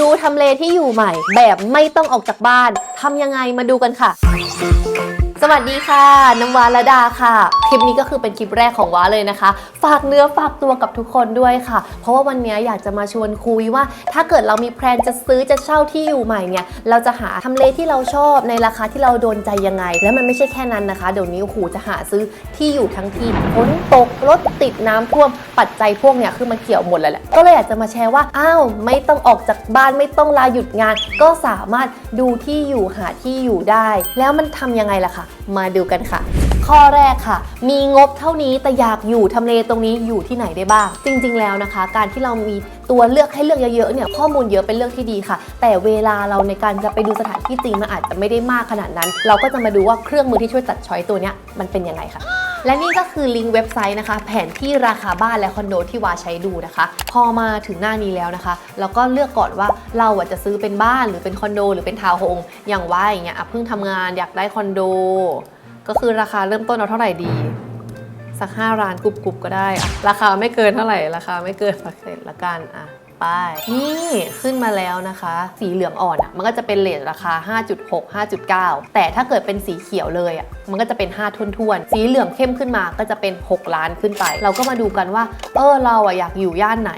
ดูทำเลที่อยู่ใหม่ แบบไม่ต้องออกจากบ้านทำยังไงมาดูกันค่ะ สวัสดีค่ะ น้ำวาละดาค่ะ คลิปนี้ก็คือเป็นคลิปแรกของว้าเลยนะคะ ฝากเนื้อฝากตัวกับทุกคนด้วยค่ะ เพราะว่าวันนี้อยากจะมาชวนคุยว่า ถ้าเกิดเรามีแพลนจะซื้อจะเช่าที่อยู่ใหม่เนี่ย เราจะหาทำเลที่เราชอบในราคาที่เราโดนใจยังไง และมันไม่ใช่แค่นั้นนะคะ เดี๋ยวนี้โอ้โหจะหาซื้อที่อยู่ทั้งที่ฝนตกรถติดน้ำท่วมปัจจัยพวกเนี้ยคือมันเกี่ยวหมดเลยแหละ ก็เลยอยากจะมาแชร์ว่าอ้าวไม่ต้องออกจากบ้านไม่ต้องลาหยุดงาน ก็สามารถดูที่อยู่หาที่อยู่ได้ แล้วมันทำยังไงล่ะคะมาดูกันค่ะ ข้อแรกค่ะ มีงบเท่านี้แต่อยากอยู่ทำเลตรงนี้อยู่ที่ไหนได้บ้าง จริง ๆ แล้วนะคะ การที่เรามีตัวเลือกให้เลือกเยอะๆเนี่ยข้อมูลเยอะเป็นเรื่องที่ดีค่ะ แต่เวลาเราในการจะไปดูสถานที่จริงมันอาจจะไม่ได้มากขนาดนั้น เราก็จะมาดูว่าเครื่องมือที่ช่วยตัดช้อยตัวเนี้ยมันเป็นยังไงค่ะ และนี่ก็คือลิงก์เว็บไซต์นะคะ แผนที่ราคาบ้านและคอนโดที่วาใช้ดูนะคะ พอมาถึงหน้านี้แล้วนะคะ เราก็เลือกก่อนว่าเราจะซื้อเป็นบ้านหรือเป็นคอนโด หรือเป็นทาวน์โฮมอย่างว่าอย่างเงี้ยเพิ่งทำงานอยากได้คอนโด ก็คือราคาเริ่มต้นเอาเท่าไหร่ดี สัก5ล้านกรุบๆก็ได้ ราคาไม่เกินเท่าไหร่ราคาไม่เกินสักเศษละกันอะ ไป นี่ขึ้นมาแล้วนะคะ สีเหลืองอ่อนอะมันก็จะเป็นเลทราคา 5.6 5.9 แต่ถ้าเกิดเป็นสีเขียวเลยอะมันก็จะเป็น 5ทุนๆ สีเหลืองเข้มขึ้นมาก็จะเป็น 6 ล้านขึ้นไป เราก็มาดูกันว่า เออเราอะอยากอยู่ย่านไหน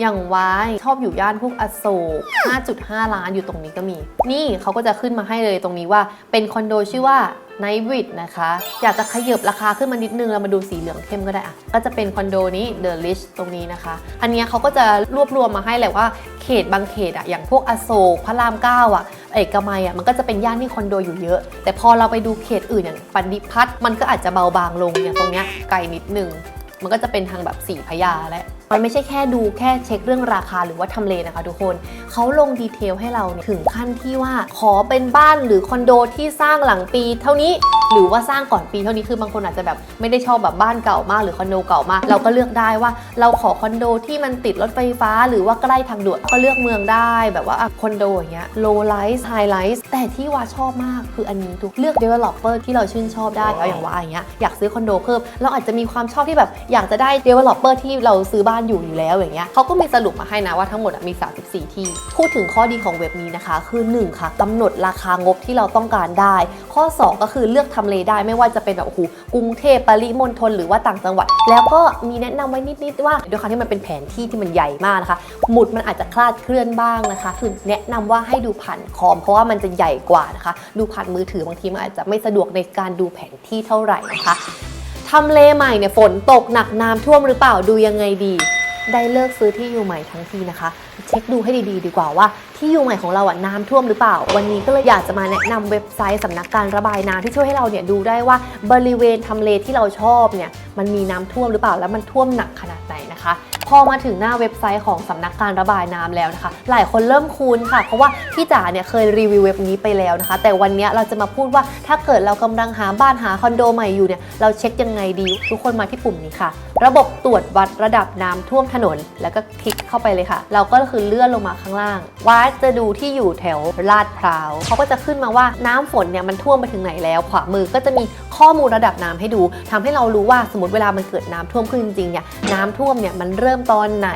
อย่างวายชอบอยู่ย่านพวกอโศก5.5 ล้านอยู่ตรงนี้ก็มี นี่เขาก็จะขึ้นมาให้เลยตรงนี้ว่า เป็นคอนโดชื่อว่า n i g h t w i t นะคะ อยากจะขยับราคาขึ้นมานิดนึง เรามาดูสีเหลืองเข้มก็ได้อะก็จะเป็นคอนโดนี้ The Rich ตรงนี้นะคะ อันนี้เขาก็จะรวบรวมมาให้แหละว่าเขตบางเขตอะอย่างพวกอโศกพระรามเก้าอะเอกมัยอะมันก็จะเป็นย่านที่คอนโดอยู่เยอะ แต่พอเราไปดูเขตอื่นอย่างปันดิพัฒน์มันก็อาจจะเบาบางลงอย่างตรงเนี้ยไกลนิดนึง มันก็จะเป็นทางแบบสีพญาและ มันไม่ใช่แค่ดูแค่เช็คเรื่องราคาหรือว่าทำเลนะคะทุกคนเขาลงดีเทลให้เราเนี่ยถึงขั้นที่ว่าขอเป็นบ้านหรือคอนโดที่สร้างหลังปีเท่านี้หรือว่าสร้างก่อนปีเท่านี้คือบางคนอาจจะแบบไม่ได้ชอบแบบบ้านเก่ามากหรือคอนโดเก่ามาก เราก็เลือกได้ว่าเราขอคอนโดที่มันติดรถไฟฟ้า หรือว่าใกล้ทางด่วนก็เลือกเมืองได้แบบว่าอะคอนโดอย่างเงี้ย low rise high rise แต่ที่ว่าชอบมากคืออันนี้ทุกเลือก developer ที่เราชื่นชอบได้เอาอย่างว่าอย่างเงี้ยอยากซื้อคอนโดเพิ่มเราอาจจะมีความชอบที่แบบอยากจะได้ developer ที่เราซื้อบ้านอยู่อยู่แล้วอย่างเงี้ยเขาก็มีสรุปมาให้นะว่าทั้งหมดมี 34 ที่ พูดถึงข้อดีของเว็บนี้นะคะ คือ 1 ค่ะกำหนดราคางบที่เราต้องการได้ ข้อ 2 ก็คือเลือกทำเลได้ไม่ว่าจะเป็นแบบโอ้โหกรุงเทพปริมณฑลหรือว่าต่างจังหวัด แล้วก็มีแนะนำไว้นิดๆว่าด้วยความที่มันเป็นแผนที่ที่มันใหญ่มากนะคะ หมุดมันอาจจะคลาดเคลื่อนบ้างนะคะ คือแนะนำว่าให้ดูผ่านคอม เพราะว่ามันจะใหญ่กว่านะคะ ดูผ่านมือถือบางทีมันอาจจะไม่สะดวกในการดูแผนที่เท่าไหร่นะคะ ทำเลใหม่เนี่ยฝนตกหนักน้ำท่วมหรือเปล่าดูยังไงดี ได้เลิกซื้อที่อยู่ใหม่ทั้งทีนะคะ เช็คดูให้ดีๆ ดีกว่าว่าที่อยู่ใหม่ของเราอะน้ำท่วมหรือเปล่า วันนี้ก็เลยอยากจะมาแนะนำเว็บไซต์สำนักการระบายน้ำที่ช่วยให้เราเนี่ยดูได้ว่าบริเวณทำเลที่เราชอบเนี่ยมันมีน้ำท่วมหรือเปล่าแล้วมันท่วมหนักขนาดไหนนะคะ อมาถึงหน้าเว็บไซต์ของสำนักการระบายน้ำแล้วนะคะ หลายคนเริ่มคุ้นค่ะ เพราะว่าพี่จ๋าเนี่ยเคยรีวิวเว็บนี้ไปแล้วนะคะ แต่วันนี้เราจะมาพูดว่าถ้าเกิดเรากำลังหาบ้านหาคอนโดใหม่อยู่เนี่ยเราเช็คยังไงดี ทุกคนมาที่ปุ่มนี้ค่ะ ระบบตรวจวัดระดับน้ำท่วมถนน แล้วก็คลิกเข้าไปเลยค่ะ เราก็คือเลื่อนลงมาข้างล่างว่าจะดูที่อยู่แถวลาดพร้าวเขาก็จะขึ้นมาว่าน้ำฝนเนี่ยมันท่วมไปถึงไหนแล้ว ขวามือก็จะมีข้อมูลระดับน้ำให้ดูทำให้เรารู้ว่าสมมติเวลามันเกิดน้ำท่วมขึ้นจริงๆเนี่ยน้ำท่วมเนี่ยมันเริ่มตอนไหน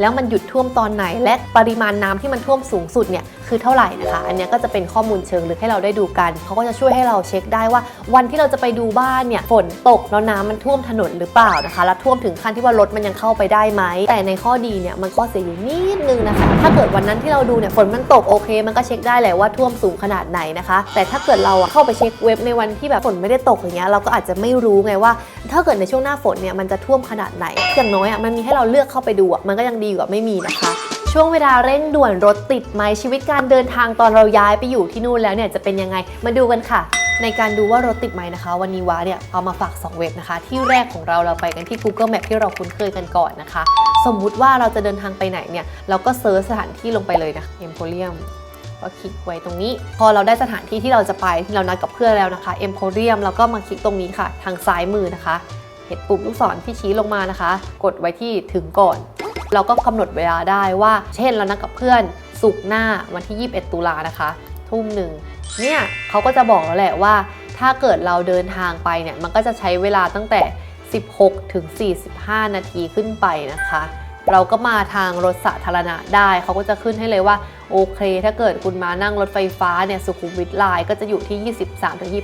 แล้วมันหยุดท่วมตอนไหน และปริมาณน้ำที่มันท่วมสูงสุดเนี่ยคือเท่าไหร่นะคะ อันนี้ก็จะเป็นข้อมูลเชิงลึกให้เราได้ดูกันเขาก็จะช่วยให้เราเช็คได้ว่า วันที่เราจะไปดูบ้านเนี่ยฝนตกแล้วน้ำมันท่วมถนนหรือเปล่านะคะแล้วท่วมถึงขั้นที่ว่ารถมันยังเข้าไปได้ไหมแต่ในข้อดีเนี่ยมันข้อเสียอยู่นิดนึงนะคะ ถ้าเกิดวันนั้นที่เราดูเนี่ยฝนมันตกโอเค มันก็เช็คได้แหละว่าท่วมสูงขนาดไหนนะคะ แต่ถ้าเกิดเราเข้าไปเช็คเว็บในวันที่แบบฝนไม่ได้ตกอย่างเงี้ยเราก็อาจจะไม่รู้ไงว่า ถ้าเกิดในช่วงหน้าฝนเนี่ยมันจะท่วมขนาดไหนอย่างน้อยอะมันมีให้เราเลือกเข้าไปดูอะมันก็ยังดีกว่าไม่มีนะคะ ช่วงเวลาเร่งด่วนรถติดไหมชีวิตการเดินทางตอนเราย้ายไปอยู่ที่นู่นแล้วเนี่ยจะเป็นยังไงมาดูกันค่ะ ในการดูว่ารถติดไหมนะคะ วันนี้ว้าเนี่ยเอามาฝาก 2 เว็บนะคะ ที่แรกของเราเราไปกันที่ Google Map ที่เราคุ้นเคยกันก่อนนะคะ สมมุติว่าเราจะเดินทางไปไหนเนี่ยเราก็เซิร์ชสถานที่ลงไปเลยนะ Emporium ก็คลิกไว้ตรงนี้ พอเราได้สถานที่ที่เราจะไปที่เรานัดกับเพื่อนแล้วนะคะ Emporium เราก็มาคลิกตรงนี้ค่ะ ทางซ้ายมือนะคะ เห็นปุ่มลูกศรที่ชี้ลงมานะคะ กดไว้ที่ถึงก่อน เราก็กำหนดเวลาได้ว่า เช่นเรานัดกับเพื่อนสุกหน้าวันที่ 21 ตุลานะคะ ทุ่มหนึ่งเนี่ยเขาก็จะบอกแล้วแหละว่า ถ้าเกิดเราเดินทางไปเนี่ยมันก็จะใช้เวลาตั้งแต่ 16 ถึง 45 นาทีขึ้นไปนะคะ เราก็มาทางรถสาธารณะได้เขาก็จะขึ้นให้เลยว่า โอเค ถ้าเกิดคุณมานั่งรถไฟฟ้าเนี่ยสุขุมวิทไลน์ก็จะอยู่ที่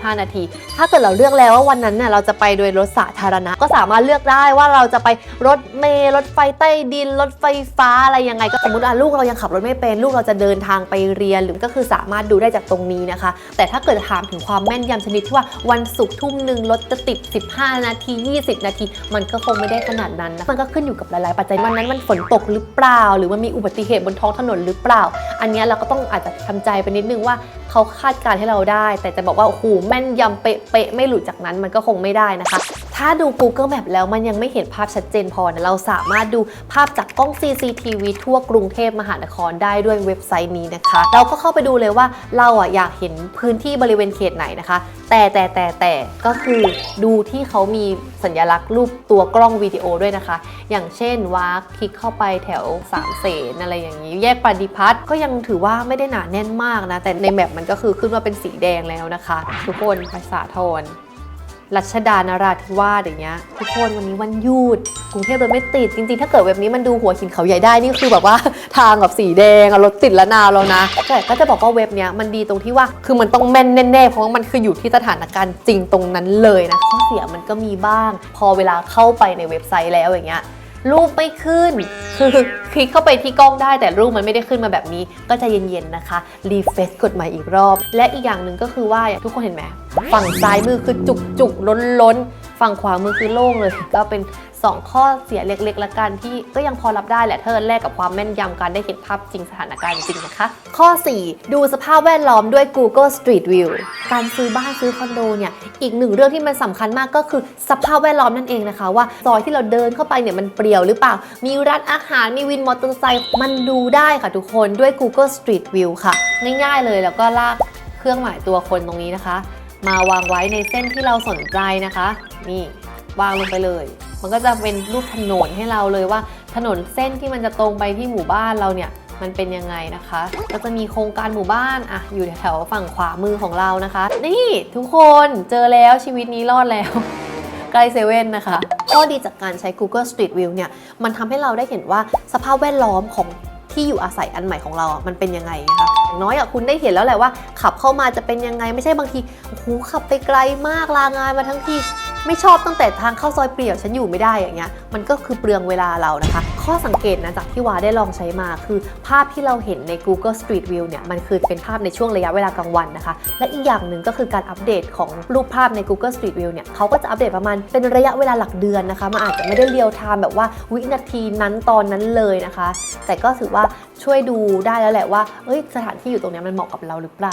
23-25 นาที ถ้าเกิดเราเลือกแล้วว่าวันนั้นเนี่ยเราจะไปโดยรถสาธารณะ ก็สามารถเลือกได้ว่าเราจะไปรถเมล์รถไฟใต้ดิน รถไฟฟ้าอะไรยังไง ก็สมมติอะลูกเรายังขับรถไม่เป็นลูกเราจะเดินทางไปเรียนหรือก็คือสามารถดูได้จากตรงนี้นะคะ แต่ถ้าเกิดถามถึงความแม่นยำชนิดที่ว่าวันศุกร์ทุ่มหนึ่งรถจะติด 15 นาที 20 นาที มันก็คงไม่ได้ขนาดนั้นนะมันก็ขึ้นอยู่กับหลาย ๆ ปัจจัยวันนั้นมันฝนตกหรือเปล่า หรือมันมีอุบัติเหตุบนท้องถนนหรือเปล่าอันนี้เราก็ต้องอาจจะทำใจไปนิดนึงว่าเขาคาดการณ์ให้เราได้ แต่จะบอกว่าโอ้โหแม่นยำเป๊ะๆไม่หลุดจากนั้นมันก็คงไม่ได้นะคะ ถ้าดู Google Map แล้วมันยังไม่เห็นภาพชัดเจนพอนะเราสามารถดูภาพจากกล้อง CCTV ทั่วกรุงเทพมหานครได้ด้วยเว็บไซต์นี้นะคะ เราก็เข้าไปดูเลยว่าเราอะอยากเห็นพื้นที่บริเวณเขตไหนนะคะ แต่แต่แต่แต่ก็คือดูที่เขามีสัญลักษณ์รูปตัวกล้องวิดีโอด้วยนะคะ อย่างเช่นว่าคลิกเข้าไปแถวสามเสนอะไรอย่างนี้ แยกปฏิพัฒน์ก็ยังถือว่าไม่ได้หนาแน่นมากนะ แต่ในแมปมันก็คือขึ้นมาเป็นสีแดงแล้วนะคะ ทุกคนภาษาทร รัชดานราธิวาสอย่างเงี้ยทุกคนวันนี้วันหยุดกรุงเทพเลยไม่ติด จริงๆ ถ้าเกิดเว็บนี้มันดูหัวหินเขาใหญ่ได้นี่คือแบบว่า ทางแบบสีแดงอะรถติดละนาวแล้วนะแต่ก็จะบอกว่าเว็บเนี้ยมันดีตรงที่ว่าคือมันต้องแม่นแน่ๆเพราะว่ามันคืออยู่ที่สถานการณ์จริงตรงนั้นเลยนะข้อเสียมันก็มีบ้าง พอเวลาเข้าไปในเว็บไซต์แล้วอย่างเงี้ย รูปไม่ขึ้น คือคลิกเข้าไปที่กล้องได้แต่รูปมันไม่ได้ขึ้นมาแบบนี้ ก็จะเย็นๆนะคะรีเฟซกดใหม่อีกรอบ และอีกอย่างหนึ่งก็คือว่าทุกคนเห็นไหมฝั่งซ้ายมือคือจุกจุกล้นล้นๆ ฝั่งขวามือคือโล่งเลย ก็เป็น 2 ข้อเสียเล็กๆละกันที่ก็ยังพอรับได้แหละถ้าแลกกับความแม่นยำการได้เห็นภาพจริงสถานการณ์จริงนะคะ ข้อ 4 ดูสภาพแวดล้อมด้วย Google Street View การซื้อบ้านซื้อคอนโดเนี่ยอีกหนึ่งเรื่องที่มันสำคัญมากก็คือสภาพแวดล้อมนั่นเองนะคะ ว่าซอยที่เราเดินเข้าไปเนี่ยมันเปรี่ยวหรือเปล่า มีร้านอาหารมีวินมอเตอร์ไซค์มันดูได้ค่ะทุกคนด้วย Google Street View ค่ะ ง่ายๆเลยแล้วก็ลากเครื่องหมายตัวคนตรงนี้นะคะ มาวางไว้ในเส้นที่เราสนใจนะคะ นี่วางลงไปเลย มันก็จะเป็นรูปถนนให้เราเลยว่า ถนนเส้นที่มันจะตรงไปที่หมู่บ้านเราเนี่ยมันเป็นยังไงนะคะ ก็จะมีโครงการหมู่บ้านอะอยู่แถวฝั่งขวามือของเรานะคะ นี่ทุกคนเจอแล้วชีวิตนี้รอดแล้ว ใกล้เซเว่นนะคะข้อดีจากการใช้ Google Street View เนี่ย มันทำให้เราได้เห็นว่าสภาพแวดล้อมของ ที่อยู่อาศัยอันใหม่ของเราอะมันเป็นยังไงนะคะอย่างน้อยอะคุณได้เห็นแล้วแหละว่า ขับเข้ามาจะเป็นยังไงไม่ใช่บางทีโอ้โหขับไปไกลมากลางานมาทั้งที่ไม่ชอบตั้งแต่ทางเข้าซอยเปลี่ยวฉันอยู่ไม่ได้อย่างเงี้ยมันก็คือเปลืองเวลาเรานะคะ ข้อสังเกตนะจากที่วาได้ลองใช้มา คือภาพที่เราเห็นใน Google Street View เนี่ยมันคือเป็นภาพในช่วงระยะเวลากลางวันนะคะ และอีกอย่างหนึ่งก็คือการอัปเดตของรูปภาพใน Google Street View เนี่ยเขาก็จะอัปเดตประมาณเป็นระยะเวลาหลักเดือนนะคะมันอาจจะไม่ได้เรียลไทม์แบบว่าวินาทีนั้นตอนนั้นเลยนะคะ แต่ก็ถือว่าช่วยดูได้แล้วแหละว่าเอ้ยสถานที่อยู่ตรงนี้มันเหมาะกับเราหรือเปล่า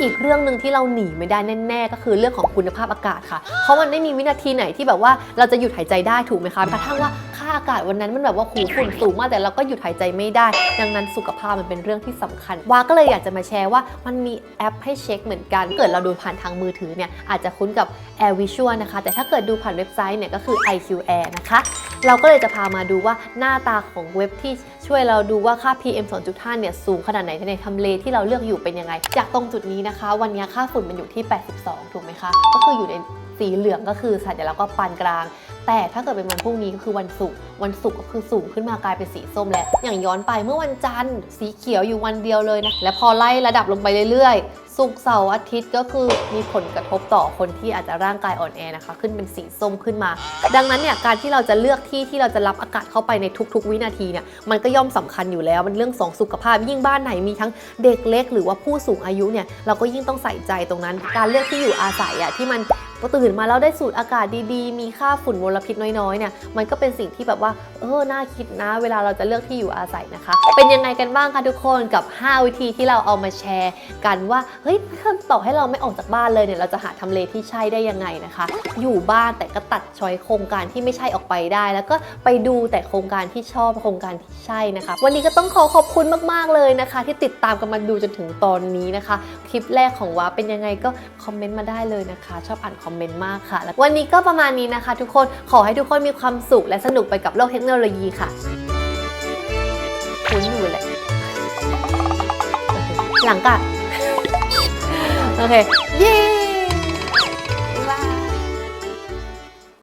อีกเรื่องหนึ่งที่เราหนีไม่ได้แน่ๆ ก็คือเรื่องของคุณภาพอากาศค่ะ เพราะมันไม่มีวินาทีไหนที่แบบว่าเราจะหยุดหายใจได้ถูกไหมคะกระทั่งว่าาอากาศวันนั้นมันแบบว่าหูฝุ่นสูงมากแต่เราก็หยุดหายใจไม่ได้ ดังนั้นสุขภาพมันเป็นเรื่องที่สำคัญว่าก็เลยอยากจะมาแชร์ว่ามันมีแอปให้เช็คเหมือนกัน เกิดเราดูผ่านทางมือถือเนี่ยอาจจะคุ้นกับ Air Visual นะคะ แต่ถ้าเกิดดูผ่านเว็บไซต์เนี่ยก็คือ IQ Air นะคะเราก็เลยจะพามาดูว่าหน้าตาของเว็บที่ช่วยเราดูว่าค่า PM 2.5 เนี่ยสูงขนาดไหนในทำเลที่เราเลือกอยู่เป็นยังไง จากตรงจุดนี้นะคะ วันนี้ค่าฝุ่นมันอยู่ที่ 82 ถูกไหมคะ ก็คืออยู่ในสีเหลืองก็คือสัญลักษณ์ก็ปานกลาง แต่ถ้าเกิดเป็นวันพรุ่งนี้ก็คือวันศุกร์วันศุกร์ก็คือสูงขึ้นมากลายเป็นสีส้มแล้ว อย่างย้อนไปเมื่อวันจันทร์ สีเขียวอยู่วันเดียวเลยนะ และพอไล่ระดับลงไปเรื่อยๆ ศุกร์เสาร์อาทิตย์ก็คือมีผลกระทบต่อคนที่อาจจะร่างกายอ่อนแอนะคะ ขึ้นเป็นสีส้มขึ้นมา ดังนั้นเนี่ยการที่เราจะเลือกที่ที่เราจะรับอากาศเข้าไปในทุก ๆ วินาทีเนี่ยมันก็ย่อมสำคัญอยู่แล้ว มันเรื่องของสุขภาพยิ่งบ้านไหนมีทั้งเด็กเล็ก หรือว่าผู้สูงอายุเนี่ยเราก็ยิ่งต้องใส่ใจตรงนั้น การเลือกที่อยู่อาศัยอะที่มัน พอตื่นมาแล้วได้สูดอากาศดีๆ มีค่าฝุ่นมลพิษน้อยๆเนี่ยมันก็เป็นสิ่งที่แบบว่าเออน่าคิดนะ เวลาเราจะเลือกที่อยู่อาศัยนะคะ เป็นยังไงกันบ้างคะทุกคนกับ 5 วิธีที่เราเอามาแชร์ กันว่าเฮ้ยต่อให้เราไม่ออกจากบ้านเลยเนี่ยเราจะหาทำเลที่ใช่ได้ยังไงนะคะ อยู่บ้านแต่ก็ตัดชอยโครงการที่ไม่ใช่ออกไปได้ แล้วก็ไปดูแต่โครงการที่ชอบโครงการที่ใช่นะคะ วันนี้ก็ต้องขอขอบคุณมากๆเลยนะคะ ที่ติดตามกันมาดูจนถึงตอนนี้นะคะ คลิปแรกของว้าเป็นยังไงก็คอมเมนต์มาได้เลยนะคะ ชอบอ่านคอมเมนต์มากค่ะแล้ววันนี้ก็ประมาณนี้นะคะ ทุกคนขอให้ทุกคนมีความสุขและสนุกไปกับโลกเทคโนโลยีค่ะคุ้นอยู่แหละหลังกัดโอเค เย้